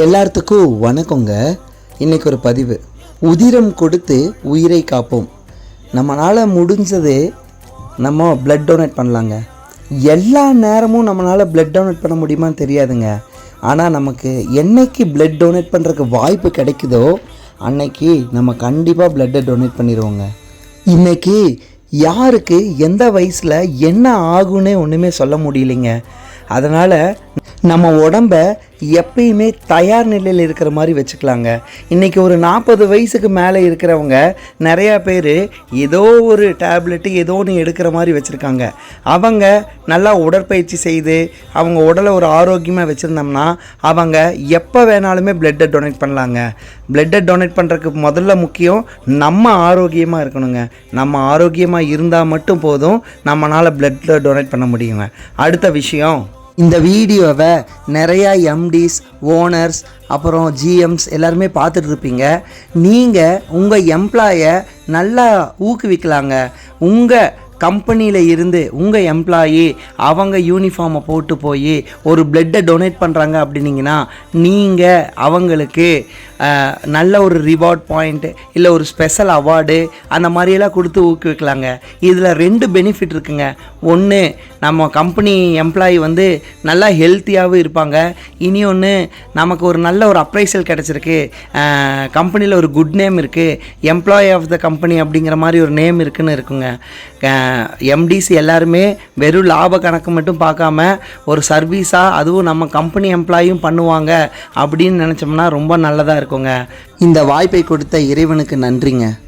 எல்லாத்துக்கும் வணக்கங்க. இன்னைக்கு ஒரு பதிவு. உதிரம் கொடுத்து உயிரை காப்போம். நம்மளால் முடிஞ்சது நம்ம பிளட் டொனேட் பண்ணலாங்க. எல்லா நேரமும் நம்மளால் பிளட் டொனேட் பண்ண முடியுமான்னு தெரியாதுங்க. ஆனால் நமக்கு என்னைக்கு பிளட் டொனேட் பண்ணுறக்கு வாய்ப்பு கிடைக்குதோ அன்னைக்கு நம்ம கண்டிப்பாக பிளட்டை டொனேட் பண்ணிடுவோங்க. இன்னைக்கு யாருக்கு எந்த வயசில் என்ன ஆகும்னே ஒன்றுமே சொல்ல முடியலைங்க. அதனால் நம்ம உடம்ப எப்பயுமே தயார் நிலையில் இருக்கிற மாதிரி வச்சுக்கலாங்க. இன்றைக்கி ஒரு நாற்பது வயசுக்கு மேலே இருக்கிறவங்க நிறையா பேர் ஏதோ ஒரு டேப்லெட்டு ஏதோ ஒன்று எடுக்கிற மாதிரி வச்சுருக்காங்க. அவங்க நல்லா உடற்பயிற்சி செய்து அவங்க உடலை ஒரு ஆரோக்கியமாக வச்சுருந்தோம்னா அவங்க எப்போ வேணாலுமே பிளட்டை டொனேட் பண்ணலாங்க. பிளட்டை டொனேட் பண்ணுறதுக்கு முதல்ல முக்கியம் நம்ம ஆரோக்கியமாக இருக்கணுங்க. நம்ம ஆரோக்கியமாக இருந்தால் மட்டும் போதும் நம்மளால் பிளட்டை டொனேட் பண்ண முடியுங்க. அடுத்த விஷயம். இந்த வீடியோவை நிறையா எம்டிஸ் ஓனர்ஸ் அப்புறம் ஜிஎம்ஸ் எல்லாருமே பார்த்துட்டு இருப்பீங்க நீங்கள் உங்கள் எம்ப்ளாயை நல்லா ஊக்குவிக்கலாங்க. உங்கள் கம்பெனியில் இருந்து உங்கள் எம்ப்ளாயி அவங்க யூனிஃபார்மை போட்டு போய் ஒரு பிளட்டை டொனேட் பண்ணுறாங்க அப்படின்னீங்கன்னா நீங்கள் அவங்களுக்கு நல்ல ஒரு ரிவார்ட் பாயிண்ட்டு இல்லை ஒரு ஸ்பெஷல் அவார்டு அந்த மாதிரியெல்லாம் கொடுத்து ஊக்குவிக்கலாங்க. இதில் ரெண்டு பெனிஃபிட் இருக்குங்க. ஒன்று நம்ம கம்பெனி எம்ப்ளாயி வந்து நல்லா ஹெல்த்தியாகவும் இருப்பாங்க. இனி ஒன்று நமக்கு ஒரு நல்ல ஒரு அப்ரைசல் கிடச்சிருக்கு. கம்பெனியில் ஒரு குட் நேம் இருக்குது எம்ப்ளாயி ஆஃப் த கம்பெனி அப்படிங்கிற மாதிரி ஒரு நேம் இருக்குன்னு இருக்குங்க. எம்டிஸ் எல்லாருமே வெறும் லாப கணக்கு மட்டும் பார்க்காம ஒரு சர்வீஸாக அதுவும் நம்ம கம்பெனி எம்ப்ளாயும் பண்ணுவாங்க அப்படின்னு நினச்சோம்னா ரொம்ப நல்லதாக இருக்குங்க. இந்த வாய்ப்பை கொடுத்த இறைவனுக்கு நன்றிங்க.